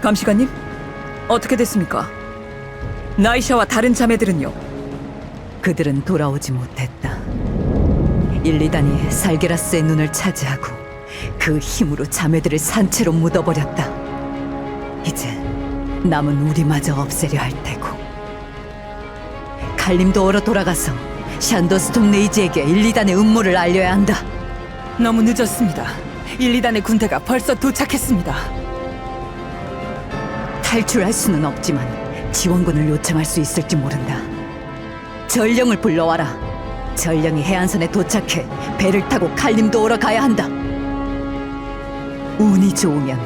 감시관님, 어떻게 됐습니까? 나이샤와 다른 자매들은요? 그들은 돌아오지 못했다. 1, 2단이 살게라스의 눈을 차지하고 그 힘으로 자매들을 산채로 묻어버렸다. 이제 남은 우리마저 없애려 할 테고. 칼림도어로 돌아가서 샨더스톰 레이지에게 1, 2단의 음모를 알려야 한다. 너무 늦었습니다. 1, 2단의 군대가 벌써 도착했습니다. 탈출할 수는 없지만 지원군을 요청할 수 있을지 모른다. 전령을 불러와라. 전령이 해안선에 도착해 배를 타고 칼림도어로 가야 한다. 운이 좋으면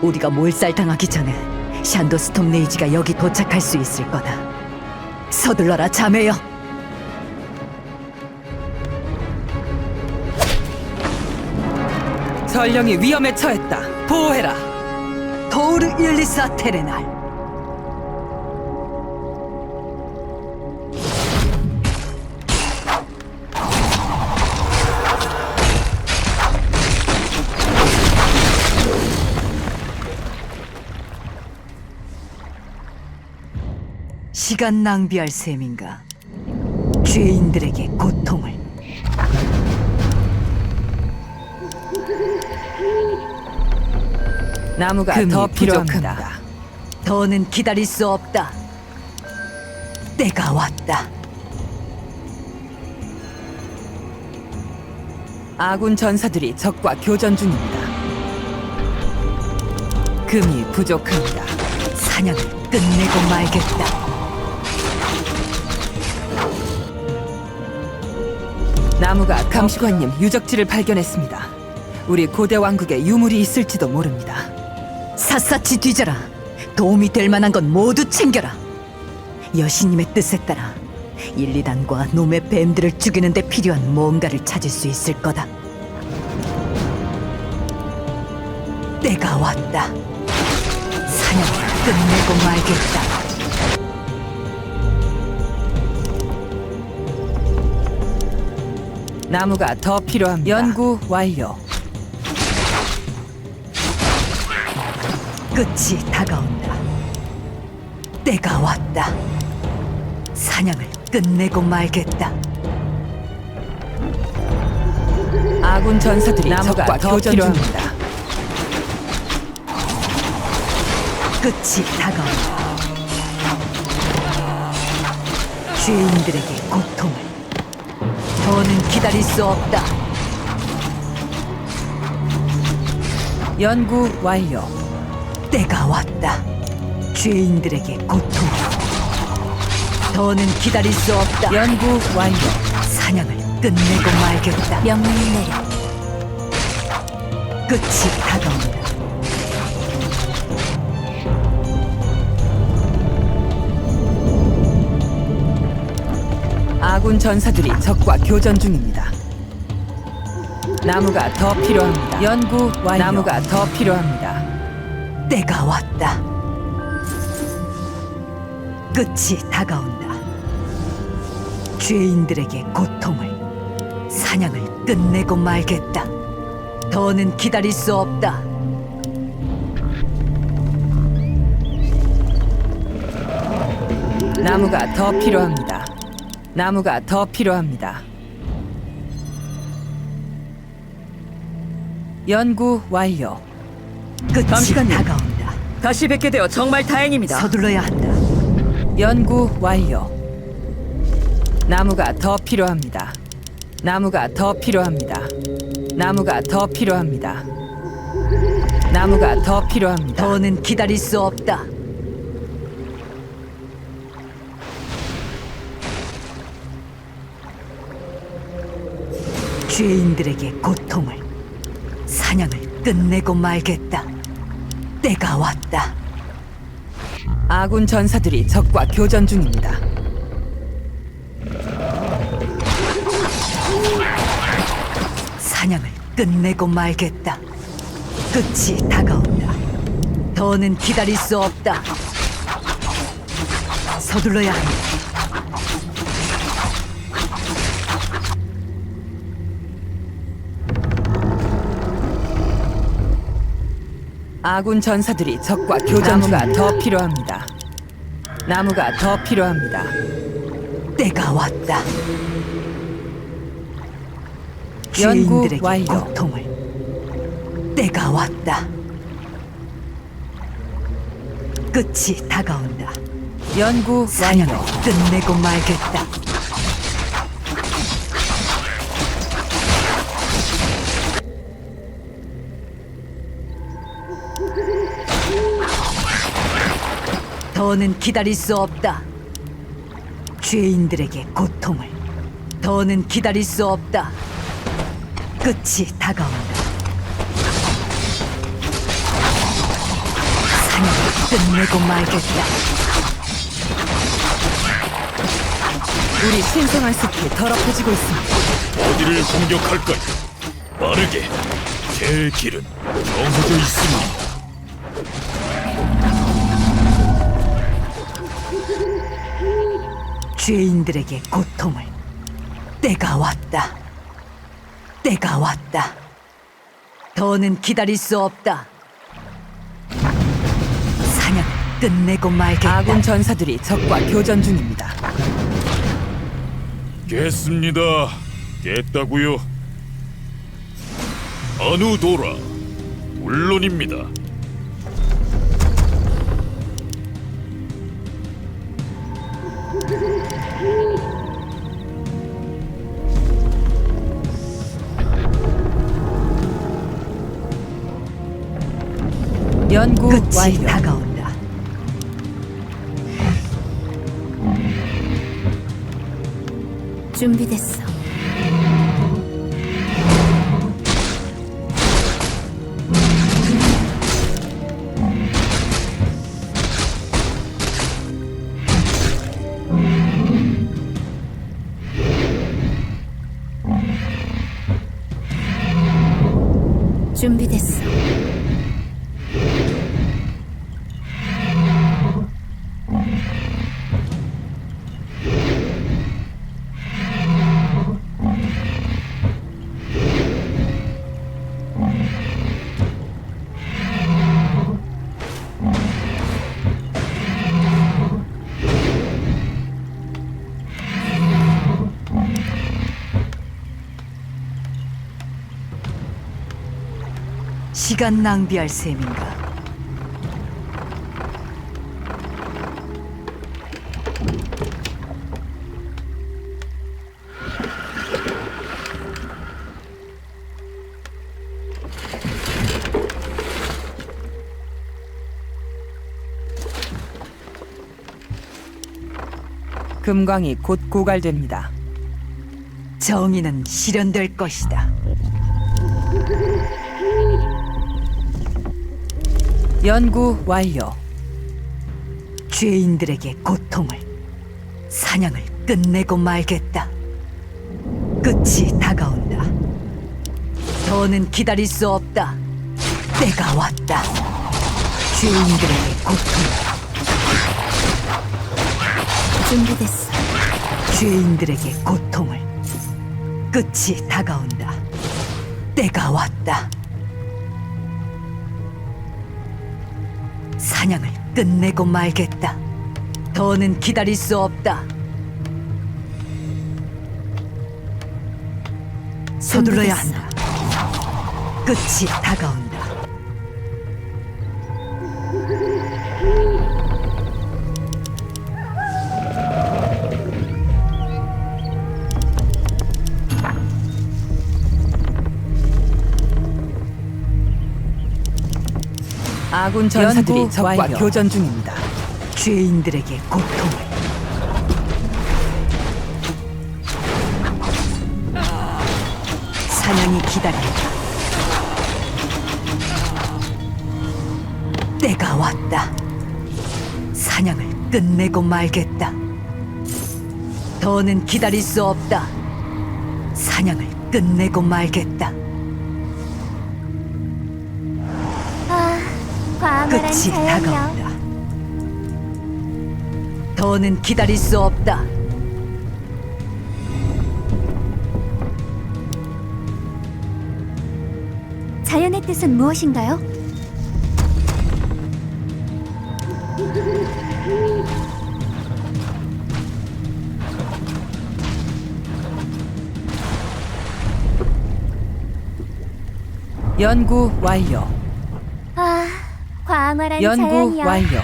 우리가 몰살당하기 전에 샨도 스톰 레이지가 여기 도착할 수 있을 거다. 서둘러라 자매여. 전령이 위험에 처했다. 보호해라. 도르 일리사 테레날. 시간 낭비할 셈인가? 죄인들에게 고통을. 나무가 더 부족합니다. 필요합니다. 더는 기다릴 수 없다. 때가 왔다. 아군 전사들이 적과 교전 중입니다. 금이 부족합니다. 사냥을 끝내고 말겠다. 나무가 감시관님 유적지를 발견했습니다. 우리 고대 왕국에 유물이 있을지도 모릅니다. 샅샅이 뒤져라. 도움이 될 만한 건 모두 챙겨라. 여신님의 뜻에 따라 1, 2단과 놈의 뱀들을 죽이는 데 필요한 뭔가를 찾을 수 있을 거다. 때가 왔다. 사냥을 끝내고 말겠다. 나무가 더 필요합니다. 연구 완료. 끝이 다가온다. 때가 왔다. 사냥을 끝내고 말겠다. 아군 전사들이 적과 더 교전. 중입니다. 끝이 다가온다. 죄인들에게 고통을 더는 기다릴 수 없다. 연구 완료. 때가 왔다. 죄인들에게 고통을 더는 기다릴 수 없다. 연구 완료. 사냥을 끝내고 말겠다. 명령 내려 끝이 다가온다. 아군 전사들이 적과 교전 중입니다. 나무가 더 필요합니다. 연구 완료. 나무가 더 필요합니다. 때가 왔다. 끝이 다가온다. 죄인들에게 고통을 사냥을 끝내고 말겠다. 더는 기다릴 수 없다. 나무가 더 필요합니다. 나무가 더 필요합니다. 연구 완료. 끝이 감시관님. 다가온다. 다시 뵙게 되어 정말 다행입니다. 서둘러야 한다. 연구 완료. 나무가 더 필요합니다. 나무가 더 필요합니다. 나무가 더 필요합니다. 나무가 더 필요합니다. 더는 기다릴 수 없다. 죄인들에게 고통을 사냥을 끝내고 말겠다. 때가 왔다. 아군 전사들이 적과 교전 중입니다. 사냥을 끝내고 말겠다. 끝이 다가온다. 더는 기다릴 수 없다. 서둘러야 한다. 아군 전사들이 적과 교전무가 더 필요합니다. 나무가 더 필요합니다. 때가 왔다. 연구 죄인들에게 완료. 고통을. 때가 왔다. 끝이 다가온다. 연구 사냥을 완료. 끝내고 말겠다. 더는 기다릴 수 없다. 죄인들에게 고통을. 더는 기다릴 수 없다. 끝이 다가온다. 사냥을 끝내고 말겠다. 우리 신성한 숲이 더럽혀지고 있습니다. 어디를 공격할까요? 빠르게 제 길은 정해져 있습니다. 죄인들에게 고통을 때가 왔다. 때가 왔다. 더는 기다릴 수 없다. 사냥 끝내고 말겠다. 아군 전사들이 적과 교전 중입니다. 깼습니다. 깼다고요. 아누도라. 물론입니다. 연구 끝이 완료. 다가온다. 준비됐어. 준비됐어. 시간 낭비할 셈인가? 금광이 곧 고갈됩니다. 정의는 실현될 것이다. 연구 완료. 죄인들에게 고통을 사냥을 끝내고 말겠다. 끝이 다가온다. 더는 기다릴 수 없다. 때가 왔다. 죄인들에게 고통을 준비됐어. 죄인들에게 고통을 끝이 다가온다. 때가 왔다. 사냥을 끝내고 말겠다. 더는 기다릴 수 없다. 서둘러야. 한다. 끝이 다가온다. 아군 전사들이 연구 적과 완료. 교전 중입니다. 죄인들에게 고통을 사냥이 기다린다. 때가 왔다. 사냥을 끝내고 말겠다. 더는 기다릴 수 없다. 사냥을 끝내고 말겠다. 다시 다가온다. 더는 기다릴 수 없다. 자연의 뜻은 무엇인가요? 연구 완료. 아, 광활한 연구 자연이여. 완료.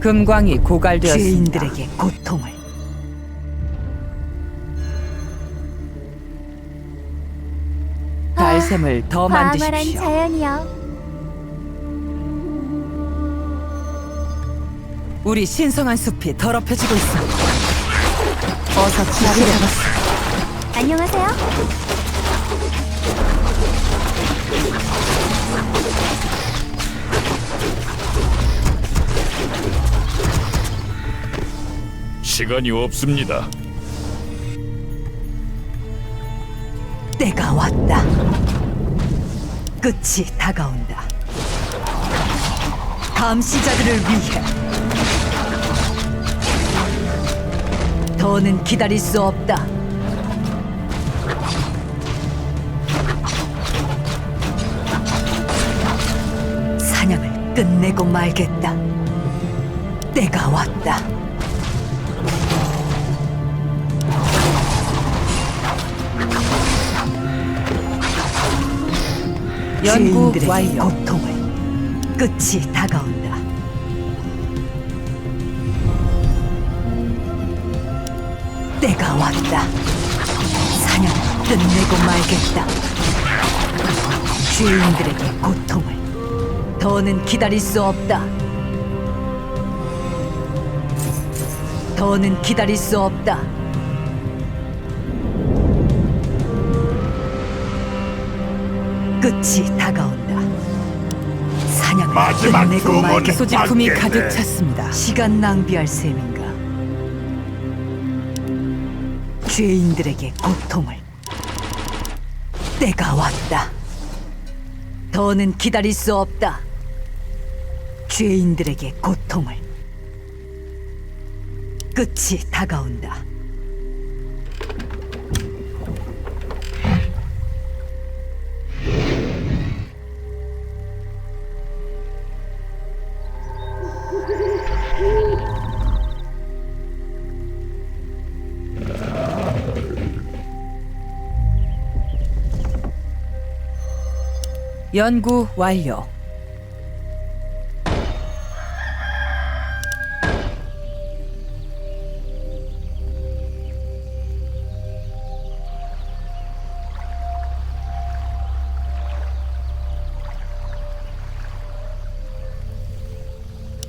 금광이 고갈되었습니다. 죄인들에게 고통을 샘을 더 광활한 만드십시오. 자연이여. 우리 신성한 숲이 더럽혀지고 있습니다. 어서 자리 잡았어. 안녕하세요. 시간이 없습니다. 때가 왔다. 끝이 다가온다. 감시자들을 위해 더는 기다릴 수 없다. 사냥을 끝내고 말겠다. 때가 왔다. 연구 죄인들의 완료. 고통을 끝이 다가온다. 때가 왔다. 사냥을 끝내고 말겠다. 죄인들에게 고통을 더는 기다릴 수 없다. 더는 기다릴 수 없다. 끝이 다가온다. 사냥을 마지막 끝내고 주문. 소지품이 맞겠네. 가득 찼습니다. 시간 낭비할 셈인가? 죄인들에게 고통을 때가 왔다. 더는 기다릴 수 없다. 죄인들에게 고통을 끝이 다가온다. 연구 완료.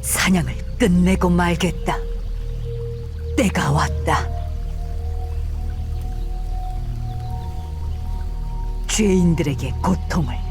사냥을 끝내고 말겠다. 때가 왔다. 죄인들에게 고통을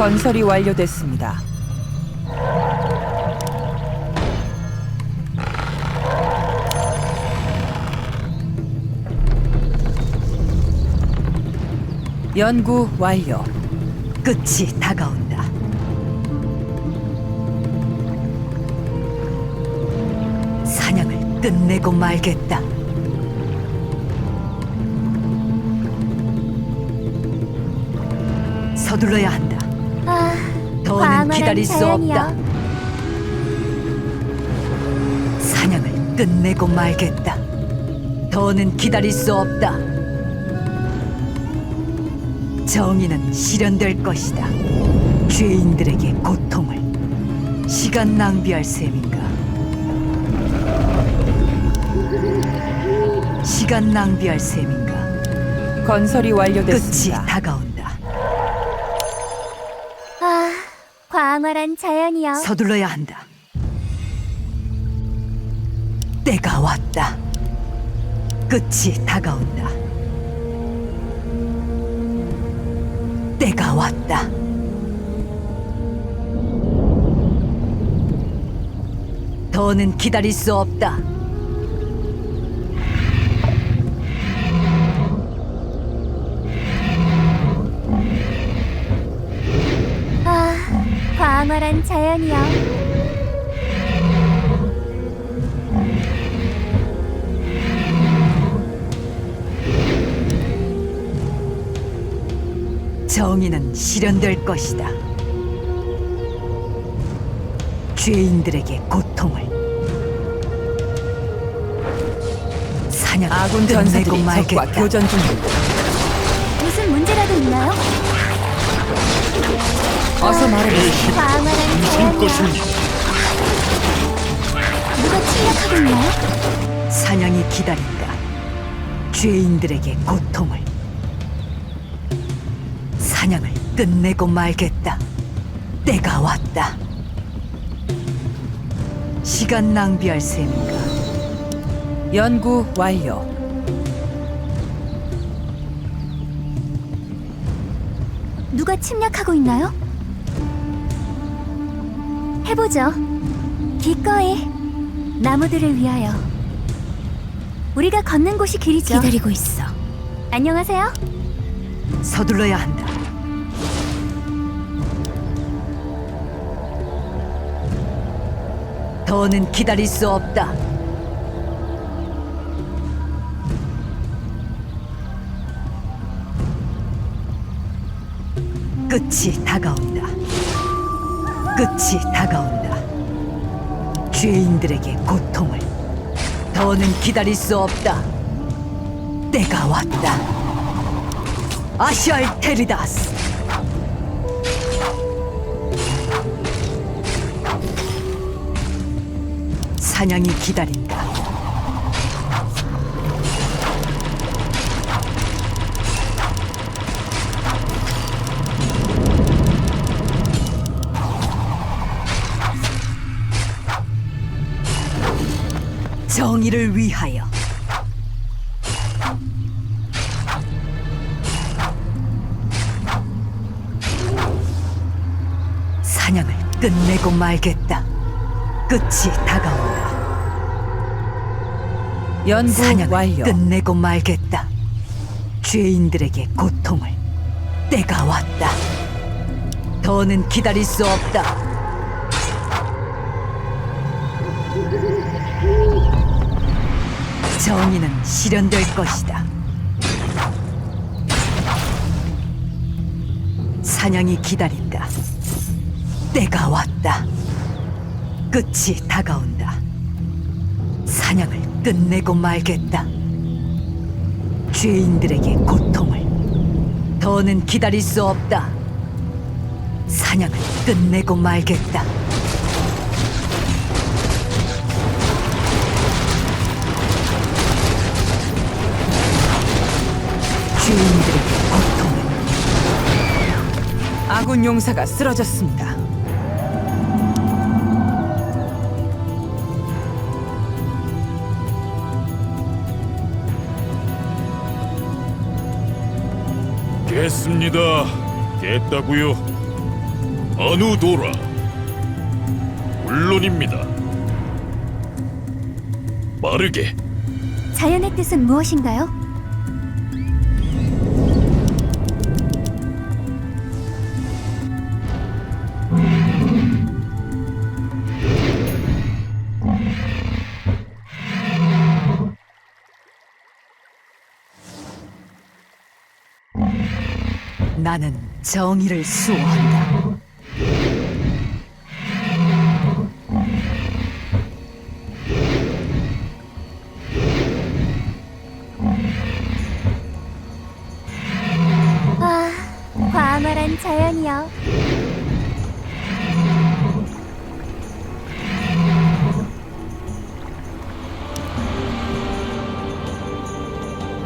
건설이 완료됐습니다. 연구 완료. 끝이 다가온다. 사냥을 끝내고 말겠다. 서둘러야 한다. 아, 더는 기다릴 수. 없다. 사냥을 끝내고 말겠다. 더는 기다릴 수 없다. 정의는 실현될 것이다. 죄인들에게 고통을 시간 낭비할 셈인가? 시간 낭비할 셈인가? 건설이 끝이 완료됐습니다. 다가온 광활한 자연이여. 서둘러야 한다. 때가 왔다. 끝이 다가온다. 때가 왔다. 더는 기다릴 수 없다. 광활한 자연이여. 정의는 실현될 것이다. 죄인들에게 고통을 사냥 아군 전사들이 적과. 교전 중입니다. 무슨 문제라도 있나요? 어서 말해보시오. 광활한 무슨 자연이여. 것입니까? 누가 침략하고 있나요? 사냥이 기다린다. 죄인들에게 고통을 사냥을 끝내고 말겠다. 때가 왔다. 시간 낭비할 셈인가? 연구 완료. 누가 침략하고 있나요? 해보죠. 기꺼이 나무들을 위하여. 우리가 걷는 곳이 길이죠. 기다리고 있어. 안녕하세요. 서둘러야 한다. 더는 기다릴 수 없다. 끝이 다가온다. 끝이 다가온다. 죄인들에게 고통을 더는 기다릴 수 없다. 때가 왔다. 아시알 테리다스 사냥이 기다린다 정의를 위하여 사냥을 끝내고 말겠다. 끝이 다가온다. 연구 사냥을 완료. 끝내고 말겠다. 죄인들에게 고통을 때가 왔다. 더는 기다릴 수 없다. 정의는 실현될 것이다. 사냥이 기다린다. 때가 왔다. 끝이 다가온다. 사냥을 끝내고 말겠다. 죄인들에게 고통을 더는 기다릴 수 없다. 사냥을 끝내고 말겠다. 죄인들에게 고통을 아군 용사가 쓰러졌습니다. 깼습니다. 깼다고요. 아누도라. 물론입니다. 빠르게 자연의 뜻은 무엇인가요? 나는 정의를 수호한다. 아, 광활한 자연이여.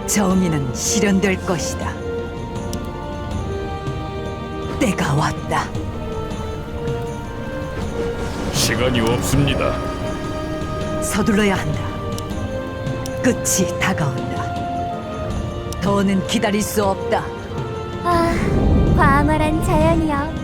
정의는 실현될 것이다. 때가 왔다. 시간이 없습니다. 서둘러야 한다. 끝이 다가온다. 더는 기다릴 수 없다. 아, 광활한 자연이여.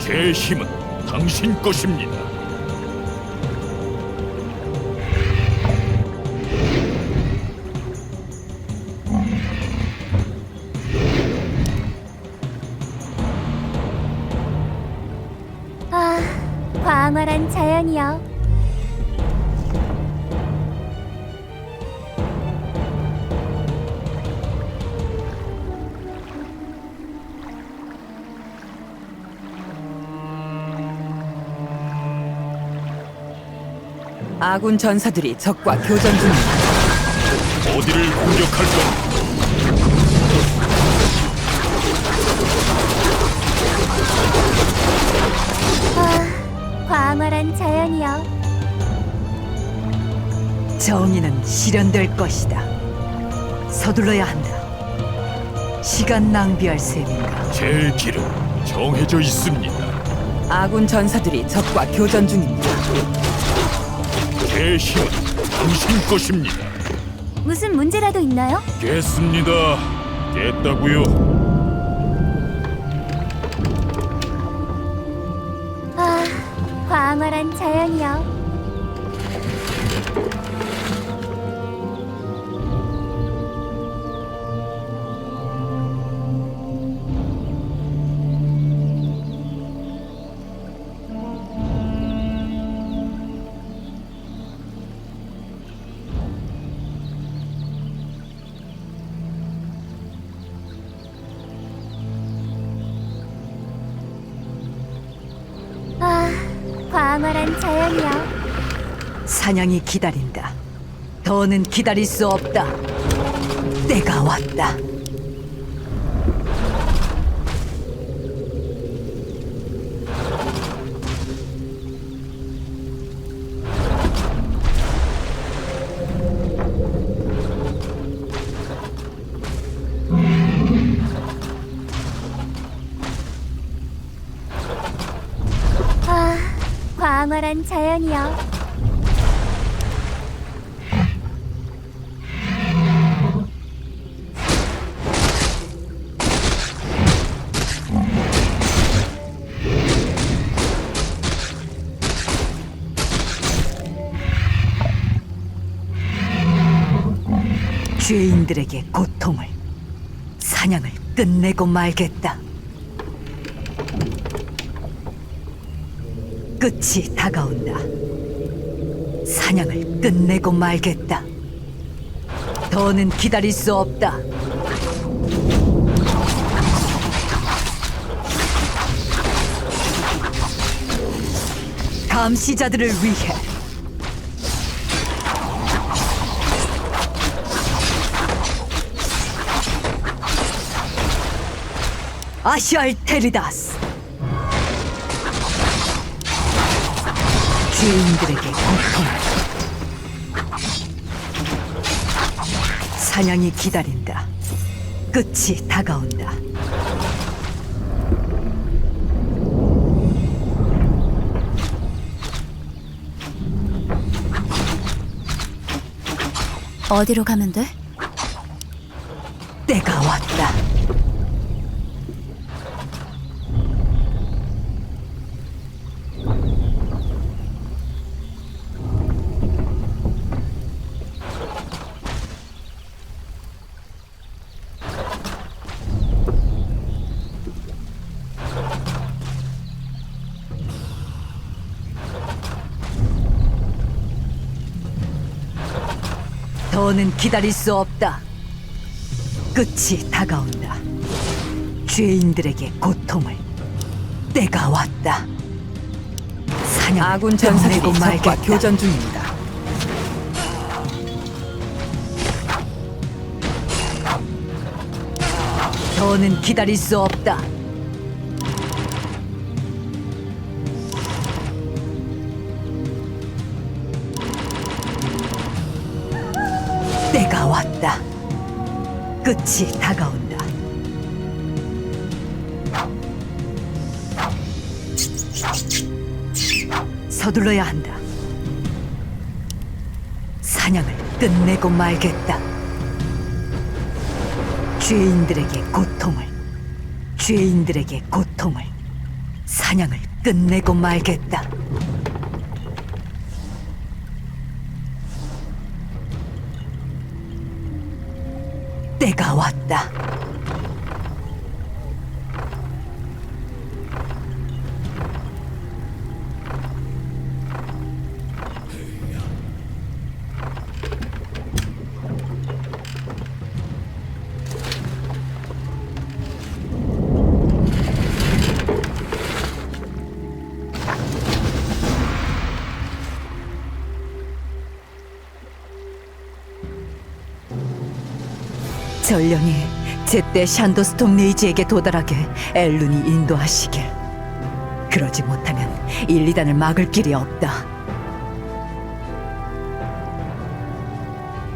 제 힘은 당신 것입니다. 광활한 자연이여. 아군 전사들이 적과 교전 중입니다. 어디를 공격할 건 아, 광활한 자연이여. 정의는 실현될 것이다. 서둘러야 한다. 시간 낭비할 셈인가? 제 길은 정해져 있습니다. 아군 전사들이 적과 교전 중입니다. 제 힘은 당신 것입니다. 무슨 문제라도 있나요? 깼습니다. 깼다고요. 광활한 자연이여. 광활한 자연이여. 사냥이 기다린다. 더는 기다릴 수 없다. 때가 왔다. 자연이여. 죄인들에게 고통을 사냥을 끝내고 말겠다. 끝이 다가온다. 사냥을 끝내고 말겠다. 더는 기다릴 수 없다. 감시자들을 위해 아시알 테리다스 죄인들에게 고통 사냥이 기다린다. 끝이 다가온다. 어디로 가면 돼? 때가 왔다 더는 기다릴 수 없다. 끝이 다가온다. 죄인들에게 고통을 때가 왔다. 사냥 아군 전사들이 적과. 교전 중입니다. 더는 기다릴 수 없다. 끝이 다가온다. 서둘러야 한다. 사냥을 끝내고 말겠다. 죄인들에게 고통을, 죄인들에게 고통을, 사냥을 끝내고 말겠다. 때가 왔다. 전령이 제때 샨도스톰 네이지에게 도달하게 엘룬이 인도하시길. 그러지 못하면 1, 2단을 막을 길이 없다.